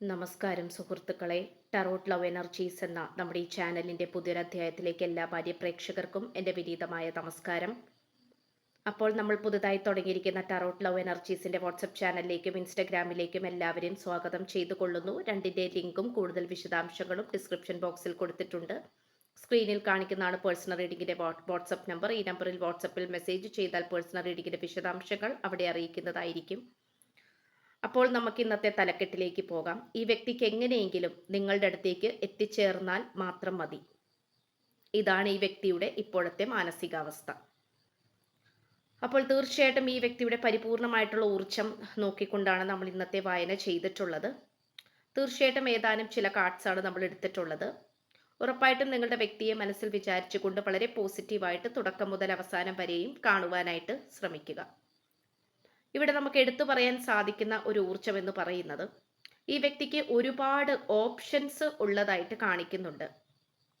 നമസ്കാരം സുഹൃത്തുക്കളെ. Tarot love energies എന്ന നമ്മുടെ ഈ ചാനലിന്റെ പുതിയൊരധ്യായത്തിലേക്ക് എല്ലാ ഭാര്യ പ്രേക്ഷകർക്കും എന്റെ വിനീതമായ നമസ്കാരം. അപ്പോൾ നമ്മൾ പുതുതായി തുടങ്ങിയിരിക്കുന്ന ടറോട്ട് ലവ് എനർജീസിന്റെ വാട്സപ്പ് ചാനലിലേക്കും ഇൻസ്റ്റഗ്രാമിലേക്കും എല്ലാവരെയും സ്വാഗതം ചെയ്തു കൊള്ളുന്നു രണ്ടിന്റെ ലിങ്കും കൂടുതൽ വിശദാംശങ്ങളും ഡിസ്ക്രിപ്ഷൻ ബോക്സിൽ കൊടുത്തിട്ടുണ്ട്. സ്ക്രീനിൽ കാണിക്കുന്നതാണ് പേഴ്സണൽ റീഡിങ്ങിന്റെ വാട്സപ്പ് നമ്പർ ഈ നമ്പറിൽ വാട്സപ്പിൽ മെസ്സേജ് ചെയ്താൽ പേഴ്സണൽ റീഡിങ്ങിന്റെ വിശദാംശങ്ങൾ അവിടെ അറിയിക്കുന്നതായിരിക്കും. അപ്പോൾ നമുക്ക് ഇന്നത്തെ തലക്കെട്ടിലേക്ക് പോകാം. ഈ വ്യക്തിക്ക് എങ്ങനെയെങ്കിലും നിങ്ങളുടെ അടുത്തേക്ക് എത്തിച്ചേർന്നാൽ മാത്രം മതി. ഇതാണ് ഈ വ്യക്തിയുടെ ഇപ്പോഴത്തെ മാനസികാവസ്ഥ. അപ്പോൾ തീർച്ചയായിട്ടും ഈ വ്യക്തിയുടെ പരിപൂർണമായിട്ടുള്ള ഊർജം നോക്കിക്കൊണ്ടാണ് നമ്മൾ ഇന്നത്തെ വായന ചെയ്തിട്ടുള്ളത്. തീർച്ചയായിട്ടും ഏതാനും ചില കാർഡ്സ് ആണ് നമ്മൾ എടുത്തിട്ടുള്ളത്. ഉറപ്പായിട്ടും നിങ്ങളുടെ വ്യക്തിയെ മനസ്സിൽ വിചാരിച്ചുകൊണ്ട് വളരെ പോസിറ്റീവായിട്ട് തുടക്കം മുതൽ അവസാനം വരെയും കാണുവാനായിട്ട് ശ്രമിക്കുക. ഇവിടെ നമുക്ക് എടുത്തു പറയാൻ സാധിക്കുന്ന ഒരു ഊർജം എന്ന് പറയുന്നത് ഈ വ്യക്തിക്ക് ഒരുപാട് ഓപ്ഷൻസ് ഉള്ളതായിട്ട് കാണിക്കുന്നുണ്ട്.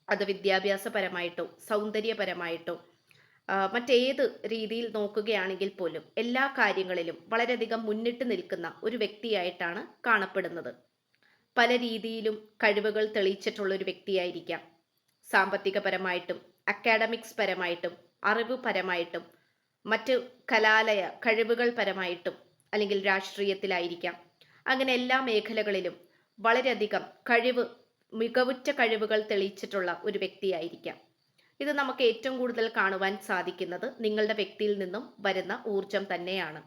അത് വിദ്യാഭ്യാസപരമായിട്ടോ സൗന്ദര്യപരമായിട്ടോ മറ്റേത് രീതിയിൽ നോക്കുകയാണെങ്കിൽ പോലും എല്ലാ കാര്യങ്ങളിലും വളരെയധികം മുന്നിട്ട് നിൽക്കുന്ന ഒരു വ്യക്തിയായിട്ടാണ് കാണപ്പെടുന്നത്. പല രീതിയിലും കഴിവുകൾ തെളിയിച്ചിട്ടുള്ള ഒരു വ്യക്തിയായിരിക്കാം. സാമ്പത്തികപരമായിട്ടും അക്കാഡമിക്സ് പരമായിട്ടും അറിവ് പരമായിട്ടും മറ്റ് കലാലയ കഴിവുകൾ പരമായിട്ടും അല്ലെങ്കിൽ രാഷ്ട്രീയത്തിലായിരിക്കാം. അങ്ങനെ എല്ലാ മേഖലകളിലും വളരെയധികം കഴിവ് മികവുറ്റ കഴിവുകൾ തെളിയിച്ചിട്ടുള്ള ഒരു വ്യക്തിയായിരിക്കാം. ഇത് നമുക്ക് ഏറ്റവും കൂടുതൽ കാണുവാൻ സാധിക്കുന്നത് നിങ്ങളുടെ വ്യക്തിയിൽ നിന്നും വരുന്ന ഊർജം തന്നെയാണ്.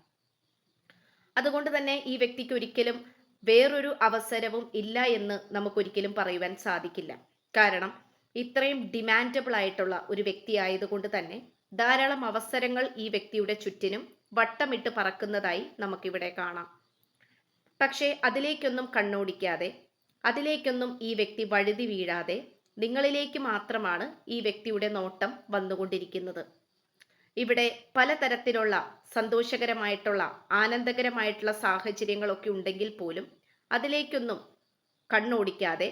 അതുകൊണ്ട് തന്നെ ഈ വ്യക്തിക്ക് ഒരിക്കലും വേറൊരു അവസരവും ഇല്ല എന്ന് നമുക്കൊരിക്കലും പറയുവാൻ സാധിക്കില്ല. കാരണം ഇത്രയും ഡിമാൻഡബിൾ ആയിട്ടുള്ള ഒരു വ്യക്തി ആയതുകൊണ്ട് തന്നെ ധാരാളം അവസരങ്ങൾ ഈ വ്യക്തിയുടെ ചുറ്റിനും വട്ടമിട്ട് പറക്കുന്നതായി നമുക്കിവിടെ കാണാം. പക്ഷേ അതിലേക്കൊന്നും കണ്ണോടിക്കാതെ അതിലേക്കൊന്നും ഈ വ്യക്തി വഴുതി വീഴാതെ നിങ്ങളിലേക്ക് മാത്രമാണ് ഈ വ്യക്തിയുടെ നോട്ടം വന്നുകൊണ്ടിരിക്കുന്നത്. ഇവിടെ പലതരത്തിലുള്ള സന്തോഷകരമായിട്ടുള്ള ആനന്ദകരമായിട്ടുള്ള സാഹചര്യങ്ങളൊക്കെ ഉണ്ടെങ്കിൽ പോലും അതിലേക്കൊന്നും കണ്ണോടിക്കാതെ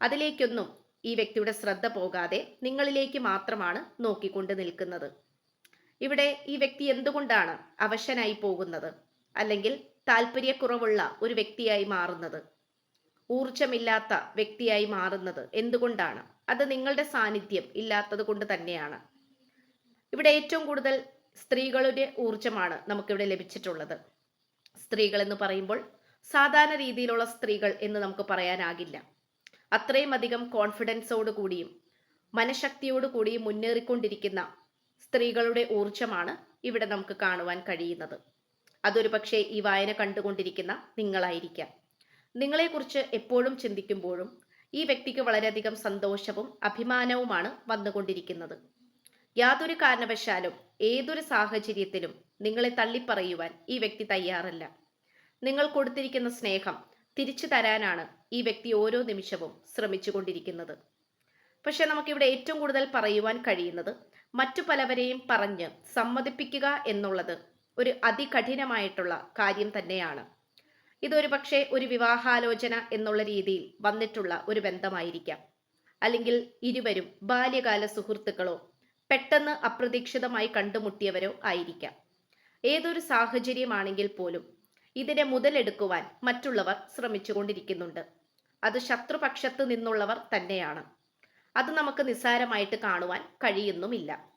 അതിലേക്കൊന്നും ഈ വ്യക്തിയുടെ ശ്രദ്ധ പോകാതെ നിങ്ങളിലേക്ക് മാത്രമാണ് നോക്കിക്കൊണ്ട് നിൽക്കുന്നത്. ഇവിടെ ഈ വ്യക്തി എന്തുകൊണ്ടാണ് അവശനായി പോകുന്നത്? അല്ലെങ്കിൽ താല്പര്യക്കുറവുള്ള ഒരു വ്യക്തിയായി മാറുന്നത്? ഊർജമില്ലാത്ത വ്യക്തിയായി മാറുന്നത് എന്തുകൊണ്ടാണ്? അത് നിങ്ങളുടെ സാന്നിധ്യം ഇല്ലാത്തത് കൊണ്ട് തന്നെയാണ്. ഇവിടെ ഏറ്റവും കൂടുതൽ സ്ത്രീകളുടെ ഊർജമാണ് നമുക്കിവിടെ ലഭിച്ചിട്ടുള്ളത്. സ്ത്രീകൾ എന്ന് പറയുമ്പോൾ സാധാരണ രീതിയിലുള്ള സ്ത്രീകൾ എന്ന് നമുക്ക് പറയാനാകില്ല. അത്രയും അധികം മനഃശക്തിയോടു കൂടിയും മുന്നേറിക്കൊണ്ടിരിക്കുന്ന സ്ത്രീകളുടെ ഊർജമാണ് ഇവിടെ നമുക്ക് കാണുവാൻ കഴിയുന്നത്. അതൊരു പക്ഷേ ഈ വായന കണ്ടുകൊണ്ടിരിക്കുന്ന നിങ്ങളായിരിക്കാം. നിങ്ങളെക്കുറിച്ച് എപ്പോഴും ചിന്തിക്കുമ്പോഴും ഈ വ്യക്തിക്ക് വളരെയധികം സന്തോഷവും അഭിമാനവുമാണ് വന്നുകൊണ്ടിരിക്കുന്നത്. യാതൊരു കാരണവശാലും ഏതൊരു സാഹചര്യത്തിലും നിങ്ങളെ തള്ളിപ്പറയുവാൻ ഈ വ്യക്തി തയ്യാറല്ല. നിങ്ങൾ കൊടുത്തിരിക്കുന്ന സ്നേഹം തിരിച്ചു തരാനാണ് ഈ വ്യക്തി ഓരോ നിമിഷവും ശ്രമിച്ചുകൊണ്ടിരിക്കുന്നത്. പക്ഷെ നമുക്കിവിടെ ഏറ്റവും കൂടുതൽ പറയുവാൻ കഴിയുന്നത് മറ്റു പലവരെയും പറഞ്ഞ് സമ്മതിപ്പിക്കുക എന്നുള്ളത് ഒരു അതികഠിനമായിട്ടുള്ള കാര്യം തന്നെയാണ്. ഇതൊരു പക്ഷേ ഒരു വിവാഹാലോചന എന്നുള്ള രീതിയിൽ വന്നിട്ടുള്ള ഒരു ബന്ധമായിരിക്കാം. അല്ലെങ്കിൽ ഇരുവരും ബാല്യകാല സുഹൃത്തുക്കളോ പെട്ടെന്ന് അപ്രതീക്ഷിതമായി കണ്ടുമുട്ടിയവരോ ആയിരിക്കാം. ഏതൊരു സാഹചര്യമാണെങ്കിൽ പോലും ഇതിനെ മുതലെടുക്കുവാൻ മറ്റുള്ളവർ ശ്രമിച്ചുകൊണ്ടിരിക്കുന്നുണ്ട്. അത് ശത്രുപക്ഷത്ത് നിന്നുള്ളവർ തന്നെയാണ്. അത് നമുക്ക് നിസ്സാരമായിട്ട് കാണുവാൻ കഴിയുന്നുമില്ല.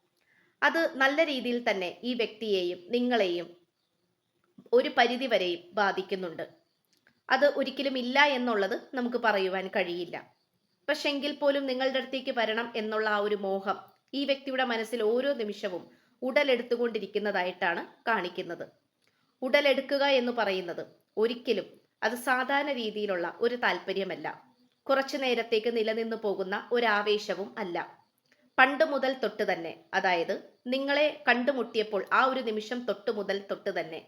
അത് നല്ല രീതിയിൽ തന്നെ ഈ വ്യക്തിയെയും നിങ്ങളെയും ഒരു പരിധി വരെയും ബാധിക്കുന്നുണ്ട്. അത് ഒരിക്കലും ഇല്ല എന്നുള്ളത് നമുക്ക് പറയുവാൻ കഴിയില്ല. പക്ഷെങ്കിൽ പോലും നിങ്ങളുടെ അടുത്തേക്ക് വരണം എന്നുള്ള ആ ഒരു മോഹം ഈ വ്യക്തിയുടെ മനസ്സിൽ ഓരോ നിമിഷവും ഉടലെടുത്തുകൊണ്ടിരിക്കുന്നതായിട്ടാണ് കാണിക്കുന്നത്. ഉടലെടുക്കുക എന്ന് പറയുന്നത് ഒരിക്കലും അത് സാധാരണ രീതിയിലുള്ള ഒരു താല്പര്യമല്ല. കുറച്ചു നേരത്തേക്ക് നിലനിന്നു പോകുന്ന ഒരു ആവേശവും അല്ല. പണ്ട് മുതൽ തൊട്ട് തന്നെ അതായത് നിങ്ങളെ കണ്ടുമുട്ടിയപ്പോൾ ആ ഒരു നിമിഷം തൊട്ട് മുതൽ തൊട്ട് തന്നെ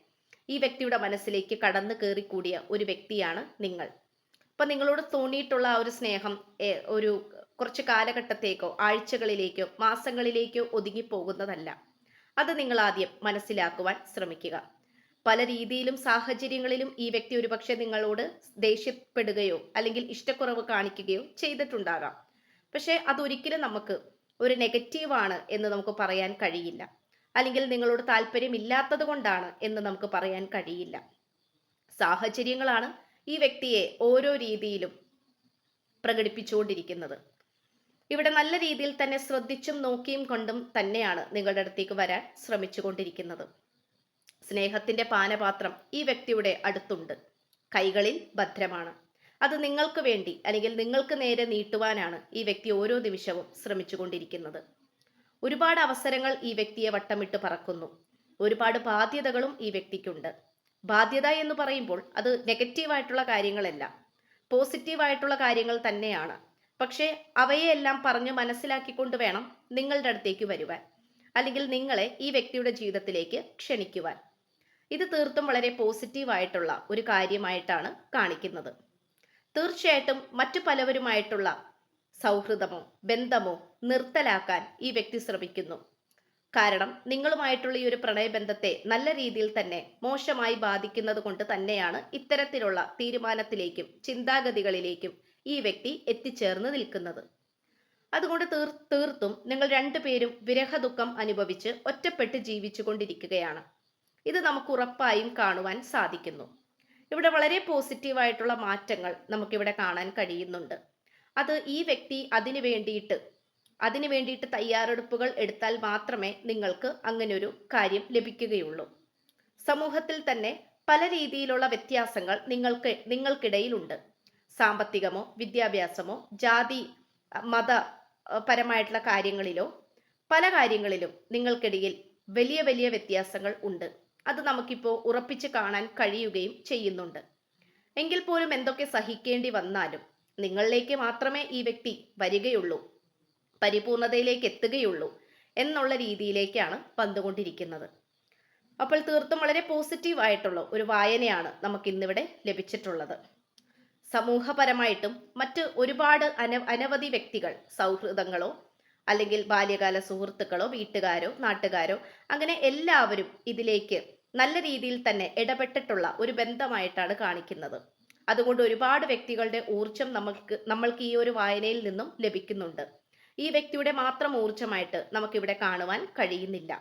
ഈ വ്യക്തിയുടെ മനസ്സിലേക്ക് കടന്നു കയറിക്കൂടിയ ഒരു വ്യക്തിയാണ് നിങ്ങൾ. അപ്പൊ നിങ്ങളോട് തോന്നിയിട്ടുള്ള ആ ഒരു സ്നേഹം ഒരു കുറച്ച് കാലഘട്ടത്തേക്കോ ആഴ്ചകളിലേക്കോ മാസങ്ങളിലേക്കോ ഒതുങ്ങി പോകുന്നതല്ല. അത് നിങ്ങൾ ആദ്യം മനസ്സിലാക്കുവാൻ ശ്രമിക്കുക. പല രീതിയിലും സാഹചര്യങ്ങളിലും ഈ വ്യക്തി ഒരുപക്ഷെ നിങ്ങളോട് ദേഷ്യപ്പെടുകയോ അല്ലെങ്കിൽ ഇഷ്ടക്കുറവ് കാണിക്കുകയോ ചെയ്തിട്ടുണ്ടാകാം. പക്ഷേ അതൊരിക്കലും നമുക്ക് ഒരു നെഗറ്റീവാണ് എന്ന് നമുക്ക് പറയാൻ കഴിയില്ല. അല്ലെങ്കിൽ നിങ്ങളോട് താല്പര്യമില്ലാത്തത് കൊണ്ടാണ് എന്ന് നമുക്ക് പറയാൻ കഴിയില്ല. സാഹചര്യങ്ങളാണ് ഈ വ്യക്തിയെ ഓരോ രീതിയിലും പ്രകടിപ്പിച്ചുകൊണ്ടിരിക്കുന്നത്. ഇവിടെ നല്ല രീതിയിൽ തന്നെ ശ്രദ്ധിച്ചും നോക്കിയും കൊണ്ടും തന്നെയാണ് നിങ്ങളുടെ അടുത്തേക്ക് വരാൻ ശ്രമിച്ചുകൊണ്ടിരിക്കുന്നത്. സ്നേഹത്തിന്റെ പാനപാത്രം ഈ വ്യക്തിയുടെ അടുത്തുണ്ട്. കൈകളിൽ ഭദ്രമാണ്. അത് നിങ്ങൾക്ക് വേണ്ടി അല്ലെങ്കിൽ നിങ്ങൾക്ക് നേരെ നീട്ടുവാനാണ് ഈ വ്യക്തി ഓരോ നിമിഷവും ശ്രമിച്ചുകൊണ്ടിരിക്കുന്നത്. ഒരുപാട് അവസരങ്ങൾ ഈ വ്യക്തിയെ വട്ടമിട്ട് പറക്കുന്നു. ഒരുപാട് ബാധ്യതകളും ഈ വ്യക്തിക്കുണ്ട്. ബാധ്യത എന്ന് പറയുമ്പോൾ അത് നെഗറ്റീവായിട്ടുള്ള കാര്യങ്ങളല്ല. പോസിറ്റീവായിട്ടുള്ള കാര്യങ്ങൾ തന്നെയാണ്. പക്ഷേ അവയെല്ലാം പറഞ്ഞ് മനസ്സിലാക്കിക്കൊണ്ട് വേണം നിങ്ങളുടെ അടുത്തേക്ക് വരുവാൻ. അല്ലെങ്കിൽ നിങ്ങളെ ഈ വ്യക്തിയുടെ ജീവിതത്തിലേക്ക് ക്ഷണിക്കുവാൻ. ഇത് തീർത്തും വളരെ പോസിറ്റീവായിട്ടുള്ള ഒരു കാര്യമായിട്ടാണ് കാണിക്കുന്നത്. തീർച്ചയായിട്ടും മറ്റു പലവരുമായിട്ടുള്ള സൗഹൃദമോ ബന്ധമോ നിർത്തലാക്കാൻ ഈ വ്യക്തി ശ്രമിക്കുന്നു. കാരണം നിങ്ങളുമായിട്ടുള്ള ഈ ഒരു പ്രണയബന്ധത്തെ നല്ല രീതിയിൽ തന്നെ മോശമായി ബാധിക്കുന്നത് കൊണ്ട് തന്നെയാണ് ഇത്തരത്തിലുള്ള തീരുമാനത്തിലേക്കും ചിന്താഗതികളിലേക്കും ഈ വ്യക്തി എത്തിച്ചേർന്ന് നിൽക്കുന്നത്. അതുകൊണ്ട് തീർ തീർത്തും നിങ്ങൾ രണ്ടുപേരും വിരഹദുഃഖം അനുഭവിച്ച് ഒറ്റപ്പെട്ട് ജീവിച്ചു കൊണ്ടിരിക്കുകയാണ് ഇത് നമുക്ക് ഉറപ്പായും കാണുവാൻ സാധിക്കുന്നു. ഇവിടെ വളരെ പോസിറ്റീവായിട്ടുള്ള മാറ്റങ്ങൾ നമുക്കിവിടെ കാണാൻ കഴിയുന്നുണ്ട്. അത് ഈ വ്യക്തി അതിനു വേണ്ടിയിട്ട് അതിനു വേണ്ടിയിട്ട് തയ്യാറെടുപ്പുകൾ എടുത്താൽ മാത്രമേ നിങ്ങൾക്ക് അങ്ങനെ ഒരു കാര്യം ലഭിക്കുകയുള്ളൂ. സമൂഹത്തിൽ തന്നെ പല രീതിയിലുള്ള വ്യത്യാസങ്ങൾ നിങ്ങൾക്ക് നിങ്ങൾക്കിടയിലുണ്ട്. സാമ്പത്തികമോ വിദ്യാഭ്യാസമോ ജാതി മത പരമായിട്ടുള്ള കാര്യങ്ങളിലോ പല കാര്യങ്ങളിലും നിങ്ങൾക്കിടയിൽ വലിയ വലിയ വ്യത്യാസങ്ങൾ ഉണ്ട്. അത് നമുക്കിപ്പോൾ ഉറപ്പിച്ച് കാണാൻ കഴിയുകയും ചെയ്യുന്നുണ്ട്. എങ്കിൽ പോലും എന്തൊക്കെ സഹിക്കേണ്ടി വന്നാലും നിങ്ങളിലേക്ക് മാത്രമേ ഈ വ്യക്തി വരികയുള്ളൂ പരിപൂർണതയിലേക്ക് എത്തുകയുള്ളൂ എന്നുള്ള രീതിയിലേക്കാണ് വന്നുകൊണ്ടിരിക്കുന്നത്. അപ്പോൾ തീർത്തും വളരെ പോസിറ്റീവ് ആയിട്ടുള്ള ഒരു വായനയാണ് നമുക്ക് ഇന്നിവിടെ ലഭിച്ചിട്ടുള്ളത്. സമൂഹപരമായിട്ടും മറ്റ് ഒരുപാട് അന അനവധി വ്യക്തികൾ സൗഹൃദങ്ങളോ അല്ലെങ്കിൽ ബാല്യകാല സുഹൃത്തുക്കളോ വീട്ടുകാരോ നാട്ടുകാരോ അങ്ങനെ എല്ലാവരും ഇതിലേക്ക് നല്ല രീതിയിൽ തന്നെ ഇടപെട്ടിട്ടുള്ള ഒരു ബന്ധമായിട്ടാണ് കാണിക്കുന്നത്. അതുകൊണ്ട് ഒരുപാട് വ്യക്തികളുടെ ഊർജം നമുക്ക് നമ്മൾക്ക് ഈ ഒരു വായനയിൽ നിന്നും ലഭിക്കുന്നുണ്ട്. ഈ വ്യക്തിയുടെ മാത്രം ഊർജമായിട്ട് നമുക്കിവിടെ കാണുവാൻ കഴിയുന്നില്ല.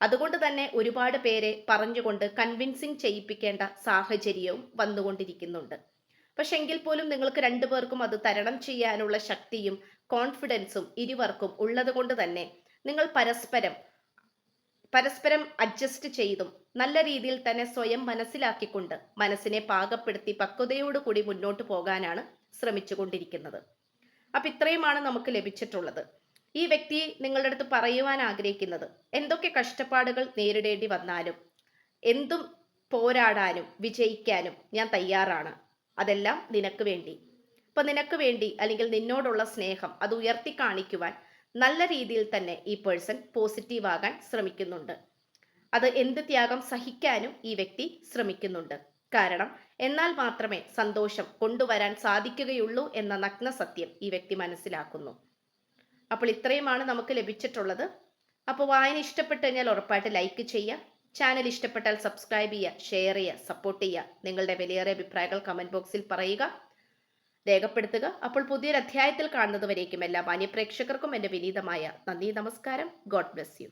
അതുകൊണ്ട് തന്നെ ഒരുപാട് പേരെ പറഞ്ഞുകൊണ്ട് കൺവിൻസിങ് ചെയ്യിപ്പിക്കേണ്ട സാഹചര്യവും വന്നുകൊണ്ടിരിക്കുന്നുണ്ട്. പക്ഷെ എങ്കിൽ പോലും നിങ്ങൾക്ക് രണ്ടുപേർക്കും അത് തരണം ചെയ്യാനുള്ള ശക്തിയും കോൺഫിഡൻസും ഇരുവർക്കും ഉള്ളത് കൊണ്ട് തന്നെ നിങ്ങൾ പരസ്പരം പരസ്പരം അഡ്ജസ്റ്റ് ചെയ്തും നല്ല രീതിയിൽ തന്നെ സ്വയം മനസ്സിലാക്കിക്കൊണ്ട് മനസ്സിനെ പാകപ്പെടുത്തി പക്വതയോടുകൂടി മുന്നോട്ട് പോകാനാണ് ശ്രമിച്ചുകൊണ്ടിരിക്കുന്നത്. അപ്പൊ ഇത്രയുമാണ് നമുക്ക് ലഭിച്ചിട്ടുള്ളത്. ഈ വ്യക്തി നിങ്ങളുടെ അടുത്ത് പറയുവാൻ ആഗ്രഹിക്കുന്നത് എന്തൊക്കെ കഷ്ടപ്പാടുകൾ നേരിടേണ്ടി വന്നാലും എന്തും പോരാടാനും വിജയിക്കാനും ഞാൻ തയ്യാറാണ്. അതെല്ലാം നിനക്ക് വേണ്ടി. ഇപ്പൊ നിനക്ക് വേണ്ടി അല്ലെങ്കിൽ നിന്നോടുള്ള സ്നേഹം അത് ഉയർത്തി കാണിക്കുവാൻ നല്ല രീതിയിൽ തന്നെ ഈ പേഴ്സൺ പോസിറ്റീവ് ആകാൻ ശ്രമിക്കുന്നുണ്ട്. അത് എന്ത് ത്യാഗം സഹിക്കാനും ഈ വ്യക്തി ശ്രമിക്കുന്നുണ്ട്. കാരണം എന്നാൽ മാത്രമേ സന്തോഷം കൊണ്ടുവരാൻ സാധിക്കുകയുള്ളൂ എന്ന നഗ്ന സത്യം ഈ വ്യക്തി മനസ്സിലാക്കുന്നു. അപ്പോൾ ഇത്രയുമാണ് നമുക്ക് ലഭിച്ചിട്ടുള്ളത്. അപ്പോൾ വായന ഇഷ്ടപ്പെട്ടു കഴിഞ്ഞാൽ ഉറപ്പായിട്ട് ലൈക്ക് ചെയ്യുക. ചാനൽ ഇഷ്ടപ്പെട്ടാൽ സബ്സ്ക്രൈബ് ചെയ്യുക ഷെയർ ചെയ്യുക സപ്പോർട്ട് ചെയ്യുക. നിങ്ങളുടെ വിലയേറിയ അഭിപ്രായങ്ങൾ കമന്റ് ബോക്സിൽ പറയുക. രേഖപ്പെടുത്തുക. അപ്പോൾ പുതിയൊരു അധ്യായത്തിൽ കാണുന്നതുവരേക്കും എല്ലാ മാന്യപ്രേക്ഷകർക്കും എന്റെ വിനീതമായ നന്ദി നമസ്കാരം. God bless you.